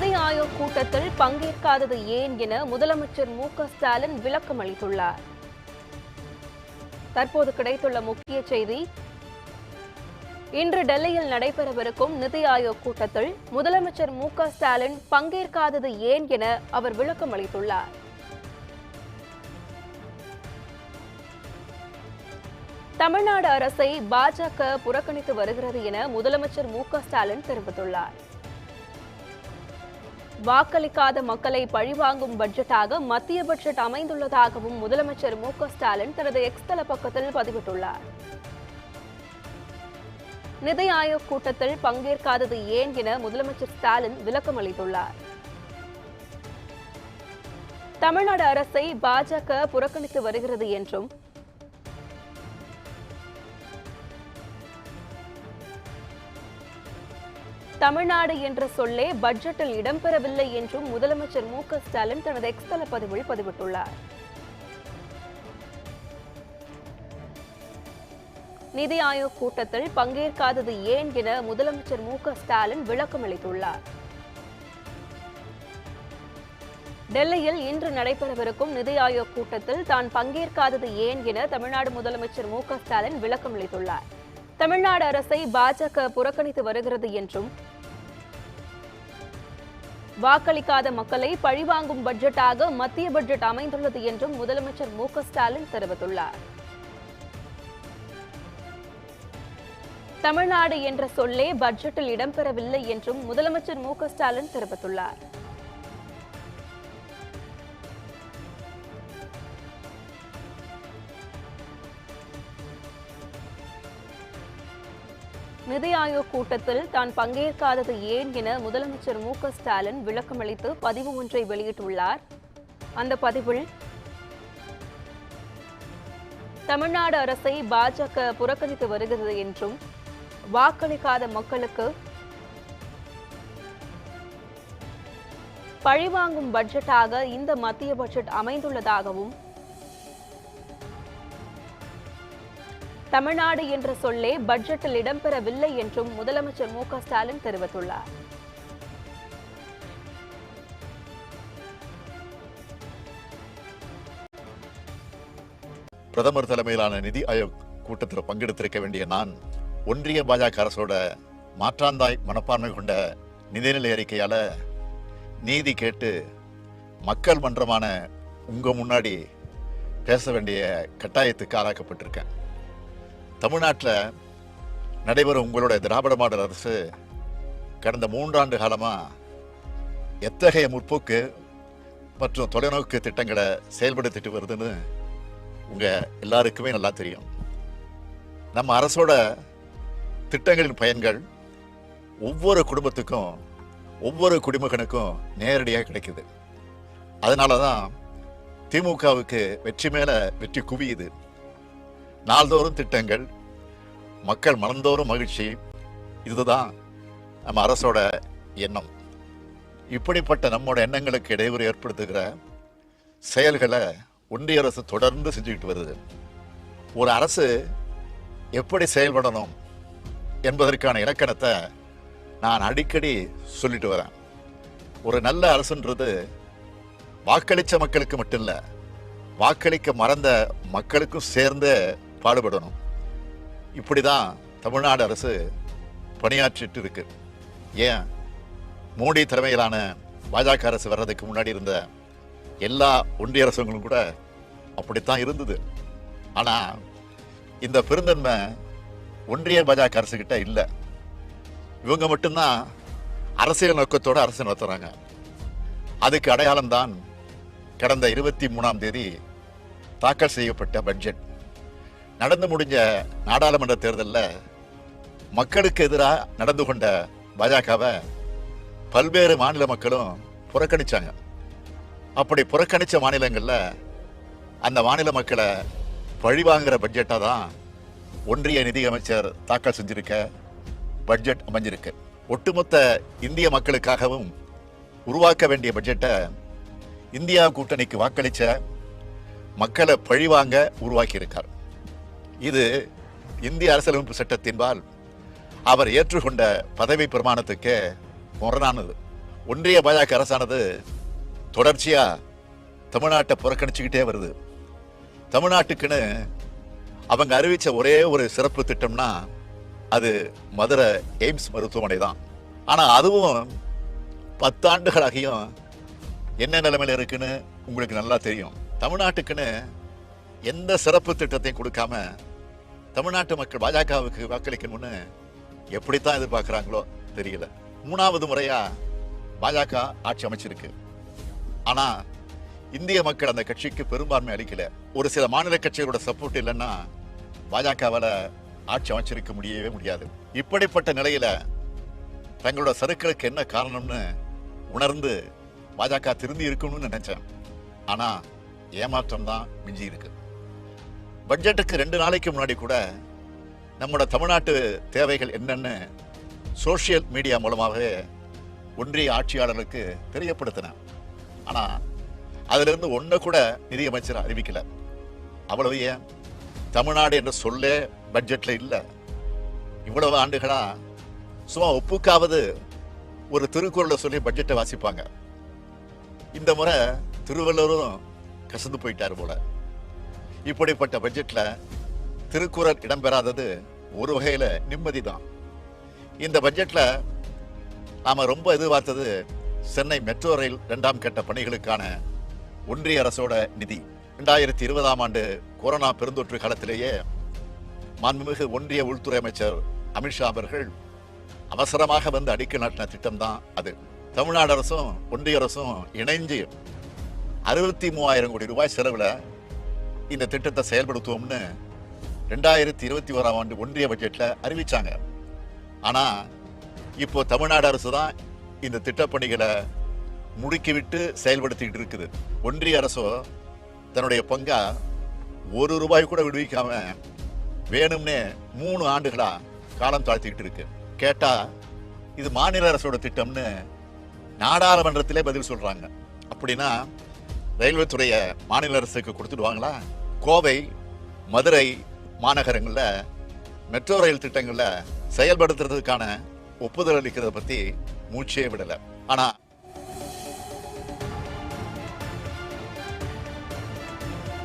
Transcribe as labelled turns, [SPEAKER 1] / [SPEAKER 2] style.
[SPEAKER 1] நிதி ஆயோக் கூட்டத்தில் பங்கேற்காதது ஏன் என முதலமைச்சர் மு ஸ்டாலின் விளக்கம் அளித்துள்ளார். தற்போது கிடைத்துள்ள முக்கிய செய்தி இன்று டெல்லியில் நடைபெறவிருக்கும் நிதி ஆயோக் கூட்டத்தில் முதலமைச்சர் மு ஸ்டாலின் பங்கேற்காதது ஏன் என அவர் விளக்கம் அளித்துள்ளார். தமிழ்நாடு அரசை பாஜக புறக்கணித்து வருகிறது என முதலமைச்சர் மு ஸ்டாலின் தெரிவித்துள்ளார். வாக்களிக்காத மக்களை பழிவாங்கும் பட்ஜெட்டாக மத்திய பட்ஜெட் அமைந்துள்ளதாகவும் முதலமைச்சர் மு க ஸ்டாலின் தனது எக்ஸ் தள பக்கத்தில் பதிவிட்டுள்ளார். நிதி ஆயோக் கூட்டத்தில் பங்கேற்காதது ஏன் என முதலமைச்சர் ஸ்டாலின் விளக்கம் அளித்துள்ளார். தமிழ்நாடு அரசை பாஜக புறக்கணித்து வருகிறது என்றும் தமிழ்நாடு என்ற சொல்லே பட்ஜெட்டில் இடம்பெறவில்லை என்றும் முதலமைச்சர் மு க ஸ்டாலின் தனது எக்ஸ்தல பதிவில் பதிவிட்டுள்ளார். நிதி ஆயோக் கூட்டத்தில் பங்கேற்காதது ஏன் என முதலமைச்சர் மு க ஸ்டாலின் விளக்கம் அளித்துள்ளார். டெல்லியில் இன்று நடைபெறவிருக்கும் நிதி ஆயோக் கூட்டத்தில் தான் பங்கேற்காதது ஏன் என தமிழ்நாடு முதலமைச்சர் மு க ஸ்டாலின் விளக்கம் அளித்துள்ளார். தமிழ்நாடு அரசை பாஜக புறக்கணித்து வருகிறது என்றும் வாக்களிக்காத மக்களை பழிவாங்கும் பட்ஜெட்டாக மத்திய பட்ஜெட் அமைந்துள்ளது என்றும் முதலமைச்சர் மு ஸ்டாலின் தெரிவித்துள்ளார். தமிழ்நாடு என்ற சொல்லே பட்ஜெட்டில் இடம்பெறவில்லை என்றும் முதலமைச்சர் மு ஸ்டாலின் தெரிவித்துள்ளார். நிதி ஆயோக் கூட்டத்தில் தான் பங்கேற்காதது ஏன் என முதலமைச்சர் மு ஸ்டாலின் விளக்கமளித்து பதிவு ஒன்றை வெளியிட்டுள்ளார். அந்த பதிவில் தமிழ்நாடு அரசை பாஜக புறக்கணித்து வருகிறது என்றும் வாக்களிக்காத மக்களுக்கு பழிவாங்கும் பட்ஜெட்டாக இந்த மத்திய பட்ஜெட் அமைந்துள்ளதாகவும் தமிழ்நாடு என்ற சொல்லே பட்ஜெட்டில் இடம்பெறவில்லை என்றும் முதலமைச்சர் மு க ஸ்டாலின் தெரிவித்துள்ளார்.
[SPEAKER 2] பிரதமர் தலைமையிலான நிதி ஆயோக் கூட்டத்தில் பங்கெடுத்திருக்க வேண்டிய நான் ஒன்றிய பாஜக அரசோட மாற்றாந்தாய் மனப்பான்மை கொண்ட நிதிநிலை அறிக்கையால நீதி கேட்டு மக்கள் மன்றமான உங்க முன்னாடி பேச வேண்டிய கட்டாயத்துக்கு ஆளாக்கப்பட்டிருக்கேன். தமிழ்நாட்டில் நடைபெறும் உங்களோட திராவிட மாடல் அரசு கடந்த மூன்றாண்டு காலமாக எத்தகைய முற்போக்கு மற்றும் தொலைநோக்கு திட்டங்களை செயல்படுத்திட்டு வருதுன்னு உங்கள் எல்லாருக்குமே நல்லா தெரியும். நம்ம அரசோட திட்டங்களின் பயன்கள் ஒவ்வொரு குடும்பத்துக்கும் ஒவ்வொரு குடிமகனுக்கும் நேரடியாக கிடைக்குது. அதனால தான் திமுகவுக்கு வெற்றி மேலே வெற்றி குவியுது. நாள்தோறும் திட்டங்கள் மக்கள் மனந்தோறும் மகிழ்ச்சி இதுதான் நம்ம அரசோட எண்ணம். இப்படிப்பட்ட நம்மோட எண்ணங்களுக்கு இடையூறு ஏற்படுத்துகிற செயல்களை ஒன்றிய அரசு தொடர்ந்து செஞ்சுக்கிட்டு வருது. ஒரு அரசு எப்படி செயல்படணும் என்பதற்கான இலக்கணத்தை நான் அடிக்கடி சொல்லிட்டு வரேன். ஒரு நல்ல அரசுன்றது வாக்களித்த மக்களுக்கு மட்டும் இல்லை வாக்களிக்க மறந்த மக்களுக்கும் சேர்ந்து பாடுபடணும். இப்படி தான் தமிழ்நாடு அரசு பணியாற்றிட்டு இருக்கு ஏன்? மோடி தலைமையிலான பாஜக அரசு வர்றதுக்கு முன்னாடி இருந்த எல்லா ஒன்றிய அரசுகளும் கூட அப்படித்தான் இருந்தது. ஆனால் இந்த பெருந்தன்மை ஒன்றிய பாஜக அரசுக்கிட்ட இல்லை. இவங்க மட்டும்தான் அரசியல் நோக்கத்தோடு அரசு நடத்துகிறாங்க அதுக்கு அடையாளம்தான் கடந்த இருபத்தி மூணாம் தேதி தாக்கல் செய்யப்பட்ட பட்ஜெட். நடந்து முடிஞ்ச நாடாளுமன்ற தேர்தலில் மக்களுக்கு எதிராக நடந்து கொண்ட பாஜகவை பல்வேறு மாநில மக்களும் புறக்கணிச்சாங்க. அப்படி புறக்கணித்த மாநிலங்களில் அந்த மாநில மக்களை பழிவாங்கிற பட்ஜெட்டாக தான் ஒன்றிய நிதியமைச்சர் தாக்கல் செஞ்சிருக்க பட்ஜெட் அமைஞ்சிருக்கு. ஒட்டுமொத்த இந்திய மக்களுக்காகவும் உருவாக்க வேண்டிய பட்ஜெட்டை இந்தியா கூட்டணிக்கு வாக்களித்த மக்களை பழிவாங்க உருவாக்கியிருக்கார். இது இந்திய அரசியலமைப்பு சட்டத்தின்பால் அவர் ஏற்றுக்கொண்ட பதவி பிரமாணத்துக்கு முரணானது. ஒன்றிய பாஜக அரசானது தொடர்ச்சியாக தமிழ்நாட்டை புறக்கணிச்சுக்கிட்டே வருது. தமிழ்நாட்டுக்குன்னு அவங்க அறிவித்த ஒரே ஒரு சிறப்பு திட்டம்னா அது மதுரை எய்ம்ஸ் மருத்துவமனை தான் ஆனால் அதுவும் பத்தாண்டுகளாகியும் என்ன நிலைமையில் இருக்குன்னு உங்களுக்கு நல்லா தெரியும். தமிழ்நாட்டுக்குன்னு எந்த சிறப்பு திட்டத்தையும் கொடுக்காம தமிழ்நாட்டு மக்கள் பாஜகவுக்கு வாக்களிக்கணும்னு எப்படித்தான் எதிர்பார்க்குறாங்களோ தெரியல. மூணாவது முறையாக பாஜக ஆட்சி அமைச்சிருக்கு. ஆனால் இந்திய மக்கள் அந்த கட்சிக்கு பெரும்பான்மை அளிக்கல. ஒரு சில மாநில கட்சிகளோட சப்போர்ட் இல்லைன்னா பாஜகவால் ஆட்சி அமைச்சிருக்க முடியவே முடியாது. இப்படிப்பட்ட நிலையில் தங்களோட சறுக்களுக்கு என்ன காரணம்னு உணர்ந்து பாஜக திருந்தி இருக்கணும்னு நினச்சேன். ஆனால் ஏமாற்றம் தான் மிஞ்சி இருக்குது பட்ஜெட்டுக்கு ரெண்டு நாளைக்கு முன்னாடி கூட நம்மளோட தமிழ்நாட்டு தேவைகள் என்னென்னு சோஷியல் மீடியா மூலமாகவே ஒன்றிய ஆட்சியாளர்களுக்கு தெரியப்படுத்தினேன். ஆனால் அதிலிருந்து ஒன்று கூட நிதியமைச்சர் அறிவிக்கல. அவ்வளவு ஏன்? தமிழ்நாடு என்ற சொல்லே பட்ஜெட்டில் இல்லை. இவ்வளவு ஆண்டுகளாக சும்மா ஒப்புக்காவது ஒரு திருக்குறளை சொல்லி பட்ஜெட்டை வாசிப்பாங்க. இந்த முறை திருவள்ளுவரும் கசந்து போயிட்டார் போல. இப்படிப்பட்ட பட்ஜெட்ல திருக்குறள் இடம்பெறாதது ஒரு வகையில நிம்மதி தான் இந்த பட்ஜெட்ல நாம ரொம்ப எதிர்பார்த்தது சென்னை மெட்ரோ ரயில் இரண்டாம் கட்ட பணிகளுக்கான ஒன்றிய அரசோட நிதி. ரெண்டாயிரத்தி இருபதாம் ஆண்டு கொரோனா பெருந்தொற்று காலத்திலேயே மாண்புமிகு ஒன்றிய உள்துறை அமைச்சர் அமித்ஷா அவர்கள் அவசரமாக வந்து அடிக்கல் நாட்டின திட்டம் தான் அது. தமிழ்நாடு அரசும் ஒன்றிய அரசும் இணைஞ்சு அறுபத்தி மூவாயிரம் கோடி ரூபாய் செலவில் இந்த திட்டத்தை செயல்படுத்துவோம்னு ரெண்டாயிரத்தி இருபத்தி ஓராம் ஆண்டு ஒன்றிய பட்ஜெட்டில் அறிவித்தாங்க ஆனால் இப்போ தமிழ்நாடு அரசு தான் இந்த திட்டப்பணிகளை முடுக்கிவிட்டு செயல்படுத்திக்கிட்டு இருக்குது. ஒன்றிய அரசோ தன்னுடைய பங்கா ஒரு ரூபாய் கூட விடுவிக்காம வேணும்னே மூணு ஆண்டுகளாக காலம் தாழ்த்திக்கிட்டு இருக்கு. கேட்டால் இது மாநில அரசோட திட்டம்னு நாடாளுமன்றத்திலே பதில் சொல்கிறாங்க அப்படின்னா ரயில்வே துறையை மாநில அரசுக்கு கொடுத்துடுவாங்களா? கோவை மதுரை மாநகரங்களில் மெட்ரோ ரயில் திட்டங்களில் செயல்படுத்துறதுக்கான ஒப்புதல் அளிக்கிறத பற்றி மூச்சே விடலை. ஆனால்